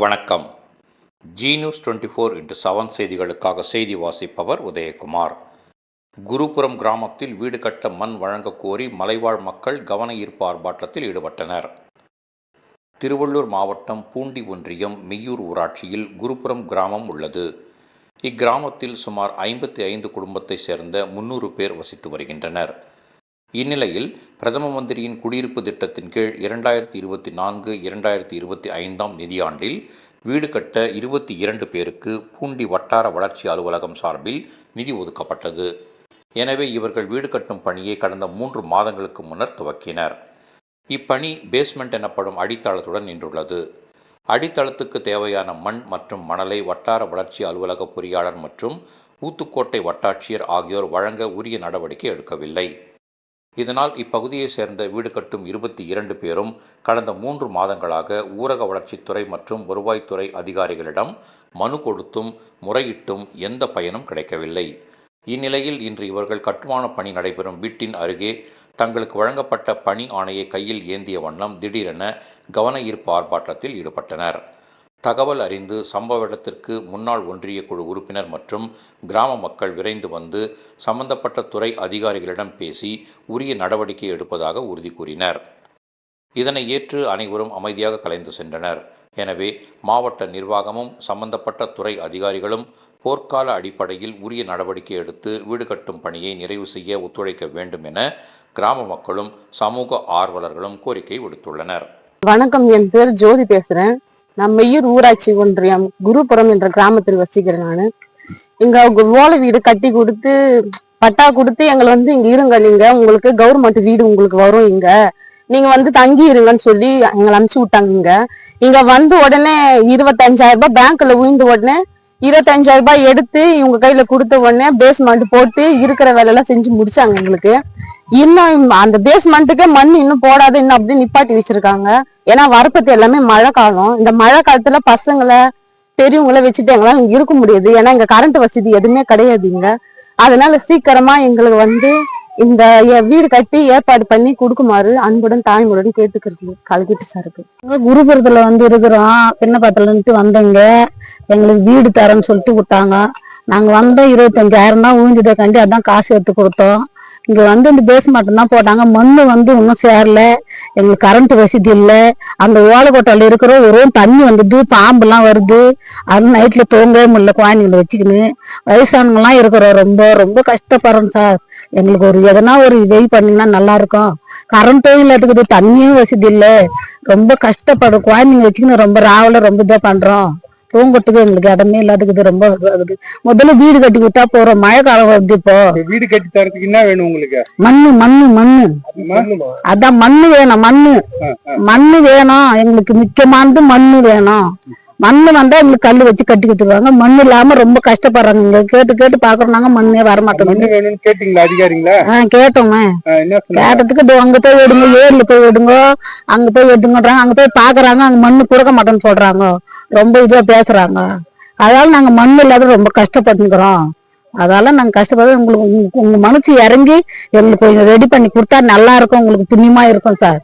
வணக்கம். Zee news twenty four into seven செய்திகளுக்காக செய்தி வாசிப்பவர் உதயகுமார். குருபுரம் கிராமத்தில் வீடு கட்ட மண் வழங்கக்கோரி மலைவாழ் மக்கள் கவன ஈர்ப்பு ஆர்ப்பாட்டத்தில் ஈடுபட்டனர். திருவள்ளூர் மாவட்டம் பூண்டி ஒன்றியம் மெய்யூர் ஊராட்சியில் குருபுரம் கிராமம் உள்ளது. இக்கிராமத்தில் சுமார் ஐம்பத்தி ஐந்து குடும்பத்தைச் சேர்ந்த முன்னூறு பேர் வசித்து வருகின்றனர். இந்நிலையில் பிரதம மந்திரியின் குடியிருப்பு திட்டத்தின் கீழ் இரண்டாயிரத்தி இருபத்தி நான்கு இரண்டாயிரத்தி இருபத்தி ஐந்தாம் நிதியாண்டில் வீடு கட்ட இருபத்தி இரண்டு பேருக்கு பூண்டி வட்டார வளர்ச்சி அலுவலகம் சார்பில் நிதி ஒதுக்கப்பட்டது. எனவே இவர்கள் வீடு கட்டும் பணியை கடந்த மூன்று மாதங்களுக்கு முன்னர் துவக்கினர். இப்பணி பேஸ்மெண்ட் எனப்படும் அடித்தளத்துடன் நின்றுள்ளது. அடித்தளத்துக்கு தேவையான மண் மற்றும் மணலை வட்டார வளர்ச்சி அலுவலக பொறியாளர் மற்றும் ஊத்துக்கோட்டை வட்டாட்சியர் ஆகியோர் வழங்க உரிய நடவடிக்கை எடுக்கவில்லை. இதனால் இப்பகுதியைச் சேர்ந்த வீடு கட்டும் இருபத்தி இரண்டு பேரும் கடந்த மூன்று மாதங்களாக ஊரக வளர்ச்சித்துறை மற்றும் வருவாய்த்துறை அதிகாரிகளிடம் மனு கொடுத்தும் முறையிட்டும் எந்த பயனும் கிடைக்கவில்லை. இந்நிலையில் இன்று இவர்கள் கட்டுமான பணி நடைபெறும் வீட்டின் அருகே தங்களுக்கு வழங்கப்பட்ட பணி ஆணையை கையில் ஏந்திய வண்ணம் திடீரென கவன ஈர்ப்பு ஆர்ப்பாட்டத்தில் ஈடுபட்டனர். தகவல் அறிந்து சம்பவ இடத்திற்கு முன்னாள் ஒன்றிய குழு உறுப்பினர் மற்றும் கிராம மக்கள் விரைந்து வந்து சம்பந்தப்பட்ட துறை அதிகாரிகளிடம் பேசி உரிய நடவடிக்கை எடுப்பதாக உறுதி கூறினர். இதனை ஏற்று அனைவரும் அமைதியாக கலைந்து சென்றனர். எனவே மாவட்ட நிர்வாகமும் சம்பந்தப்பட்ட துறை அதிகாரிகளும் போர்க்கால அடிப்படையில் உரிய நடவடிக்கை எடுத்து வீடு கட்டும் பணியை நிறைவு செய்ய ஒத்துழைக்க வேண்டும் என கிராம மக்களும் சமூக ஆர்வலர்களும் கோரிக்கை விடுத்துள்ளனர். வணக்கம். என் பேர் ஜோதி பேசுறேன். நான் மெய்யூர் ஊராட்சி ஒன்றியம் குருபுரம் என்ற கிராமத்தில் வசிக்கிறேன் நான். இங்க ஓலை வீடு கட்டி கொடுத்து பட்டா கொடுத்து எங்களை வந்து இங்க இருங்க நீங்க. உங்களுக்கு கவர்மெண்ட் வீடு உங்களுக்கு வரும் இங்க. நீங்க வந்து தங்கி இருங்கன்னு சொல்லி எங்களை அனுப்பிச்சு விட்டாங்க இங்க. இங்க வந்து உடனே இருபத்தஞ்சாயிரம் ரூபாய் பேங்க்ல உயிர்ந்த உடனே இருபத்தஞ்சாயிரம் ரூபாய் எடுத்து இவங்க கையில கொடுத்த உடனே பேஸ்மெண்ட் போட்டு இருக்கிற வேலையெல்லாம் செஞ்சு முடிச்சாங்க எங்களுக்கு. இன்னும் அந்த பேஸ்மெண்ட்டுக்கே மண் இன்னும் போடாது இன்னும் அப்படி நிப்பாட்டி வச்சிருக்காங்க. ஏன்னா வரப்பத்து எல்லாமே மழை காலம் இந்த மழை காலத்துல பசங்களை பெரியவங்கள வச்சுட்டு எங்களால இங்க இருக்க முடியாது. ஏன்னா இங்க கரண்ட் வசதி எதுவுமே கிடையாது இங்க. அதனால சீக்கிரமா எங்களுக்கு வந்து இந்த வீடு கட்டி ஏற்பாடு பண்ணி கொடுக்குமாறு அன்புடன் தாய்மொழியுடன் கேட்டுக்கிறது கலக்கிட்டு சாருக்கு குருபுரத்துல வந்து இருக்கிறோம். பின்னப்பாத்திரன்ட்டு வந்தோங்க. எங்களுக்கு வீடு தரேன்னு சொல்லிட்டு விட்டாங்க. நாங்க வந்தோம் இருபத்தஞ்சாயிரம் தான் விழுந்ததை கண்டி அதான் காசு எடுத்து கொடுத்தோம். இங்க வந்து இந்த பேஸ் மட்டும் தான் போட்டாங்க. மண் வந்து இன்னும் சேரல. எங்களுக்கு கரண்ட் வசதி இல்லை. அந்த ஓலக்கோட்டையில இருக்கிற வெறும் தண்ணி வந்தது பாம்புலாம் வருது. அது நைட்ல தூங்கவே முடியல குழந்தைங்களை வச்சுக்கின்னு. வயசானவங்கலாம் இருக்கிறோம் ரொம்ப ரொம்ப கஷ்டப்படுறோம் சார். எங்களுக்கு ஒரு எதனா ஒரு இதை பண்ணீங்கன்னா நல்லா இருக்கும். கரண்ட்டும் இல்லை இருக்குது தண்ணியும் வசதி இல்லை. ரொம்ப கஷ்டப்படுறோம் குழந்தைங்க வச்சுக்கின்னு ரொம்ப ராவல ரொம்ப இதாக பண்றோம். தூங்கத்துக்கு எங்களுக்கு இடமே இல்லாததுக்கு ரொம்ப இதுவாகுது முதல்ல வீடு கட்டி விட்டா போறோம். மழை காலம் வருது இப்போ. வீடு கட்டி தரதுக்கு என்ன வேணும் உங்களுக்கு? மண்ணு மண்ணு மண்ணு? அதான் மண்ணு வேணும் மண்ணு. மண்ணு வேணும். எங்களுக்கு முக்கியமானது மண்ணு வேணும். மண்ணு வந்தா எங்களுக்கு கல்லு வச்சு கட்டி கொடுத்துருவாங்க. மண்ணு இல்லாம ரொம்ப கஷ்டப்படுறாங்க. இங்க கேட்டு கேட்டு பாக்குறோம் நாங்க மண்ணே வர மண்ணு மாட்டோம் வேணும்னு கேட்டீங்களா அதிகாரிங்களா? ஆஹ் சொன்னாங்க கேட்டதுக்கு இதோ அங்க போய் எடுங்க ஏரியில போய் எடுங்க அங்க போய் எடுங்கன்றாங்க. அங்க போய் பாக்குறாங்க அங்க மண்ணு கொடுக்க மாட்டேன்னு சொல்றாங்க. ரொம்ப இதுவா பேசுறாங்க. அதனால நாங்க மண்ணு இல்லாத ரொம்ப கஷ்டப்பட்டுக்கிறோம். அதால நாங்க கஷ்டப்படுறது உங்களுக்கு உங்க- உங்க மனசு இறங்கி எங்களுக்கு கொஞ்சம் ரெடி பண்ணி கொடுத்தா நல்லா இருக்கும். உங்களுக்கு புண்ணியமா இருக்கும் சார்.